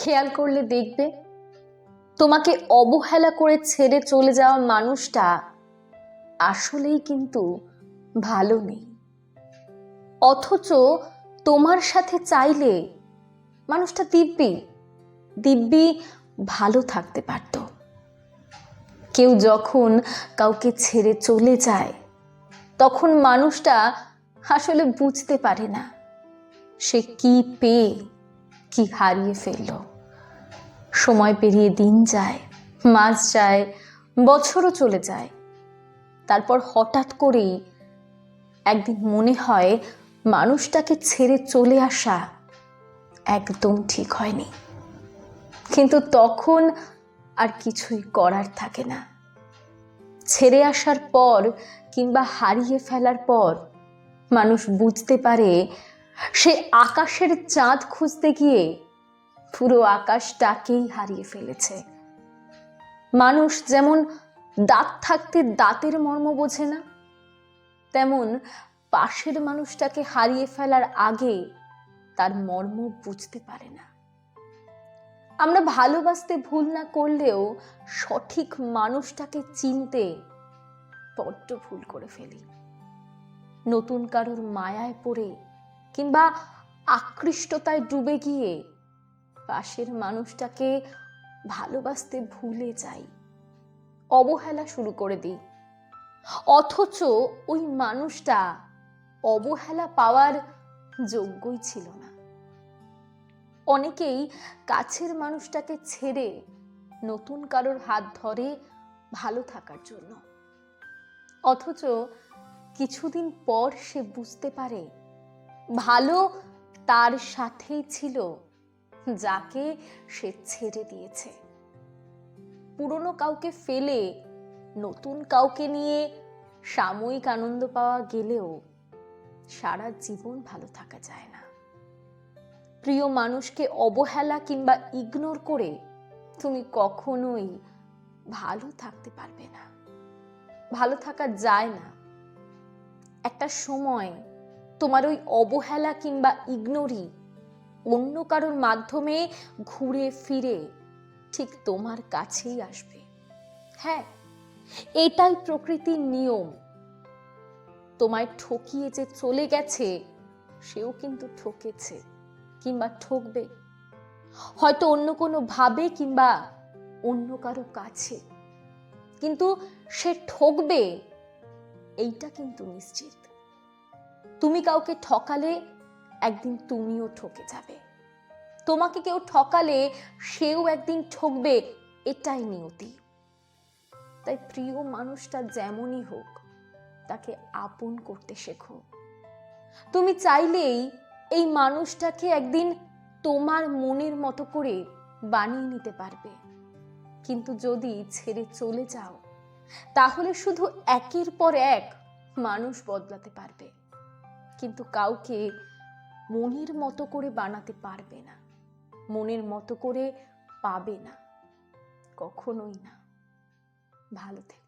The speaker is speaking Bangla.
খেয়াল করলে দেখবে, তোমাকে অবহেলা করে ছেড়ে চলে যাওয়া মানুষটা আসলেই কিন্তু ভালো নেই। অথচ তোমার সাথে চাইলে মানুষটা দিব্যি দিব্যি ভালো থাকতে পারত। কেউ যখন কাউকে ছেড়ে চলে যায়, তখন মানুষটা আসলে বুঝতে পারে না, সে কি পেয়ে কি হারিয়ে ফেলল? সময় পেরিয়ে দিন যায়, মাস যায়, বছরও চলে যায়। তারপর হঠাৎ করেই একদিন মনে হয় মানুষটাকে ছেড়ে চলে আসা একদম ঠিক হয়নি। কিন্তু তখন আর কিছুই করার থাকে না। ছেড়ে আসার পর কিংবা হারিয়ে ফেলার পর মানুষ বুঝতে পারে সে আকাশের চাঁদ খুঁজতে গিয়ে পুরো আকাশটাকেই হারিয়ে ফেলেছে। মানুষ যেমন দাঁত থাকতে দাঁতের মর্ম বোঝে না, তেমন পাশের মানুষটাকে হারিয়ে ফেলার আগে তার মর্ম বুঝতে পারে না। আমরা ভালোবাসতে ভুল না করলেও সঠিক মানুষটাকে চিনতে বড্ড ভুল করে ফেলি। নতুন কারোর মায়ায় পড়ে কিংবা আকৃষ্টতায় ডুবে গিয়ে পাশের মানুষটাকে ভালোবাসতে ভুলে যাই। অবহেলা শুরু করে দিই। অথচ ওই মানুষটা অবহেলা পাওয়ার যোগ্যই ছিল না। অনেকেই কাছের মানুষটাকে ছেড়ে নতুন কারোর হাত ধরে ভালো থাকার জন্য। অথচ কিছুদিন পর সে বুঝতে পারে ভালো তার সাথেই ছিল, যাকে সে ছেড়ে দিয়েছে। পুরনো কাউকে ফেলে, নতুন কাউকে নিয়ে সাময়িক আনন্দ পাওয়া গেলেও সারা জীবন ভালো থাকা যায় না। প্রিয় মানুষকে অবহেলা কিংবা ইগনোর করে তুমি কখনোই ভালো থাকতে পারবে না। ভালো থাকা যায় না। একটা সময় তোমার ওই অবহেলা কিংবা ইগনোরই অন্য কারোর মাধ্যমে ঘুরে ফিরে ঠিক তোমার কাছেই আসবে। হ্যাঁ এটাই প্রকৃতির নিয়ম। তোমায় ঠকিয়ে যে চলে গেছে, সেও কিন্তু ঠকেছে কিংবা ঠকবে। হয়তো অন্য কোনো ভাবে কিংবা অন্য কারও কাছে। কিন্তু সে ঠকবে, এইটা কিন্তু নিশ্চিত। তুমি কাউকে ঠকালে একদিন তুমিও ঠকে যাবে। তোমাকে কেউ ঠকালে সেও একদিন ঠকবে, এটাই নিয়তি। তাই প্রিয় মানুষটা যেমনই হোক, তাকে আপন করতে শেখো। তুমি চাইলেই এই মানুষটাকে একদিন তোমার মনের মতো করে বানিয়ে নিতে পারবে। কিন্তু যদি ছেড়ে চলে যাও, তাহলে শুধু একের পর এক মানুষ বদলাতে পারবে। কিন্তু কাউকে মনের মতো করে বানাতে পারবে না, মনের মতো করে পাবে না, কখনোই না। ভালো থেকো।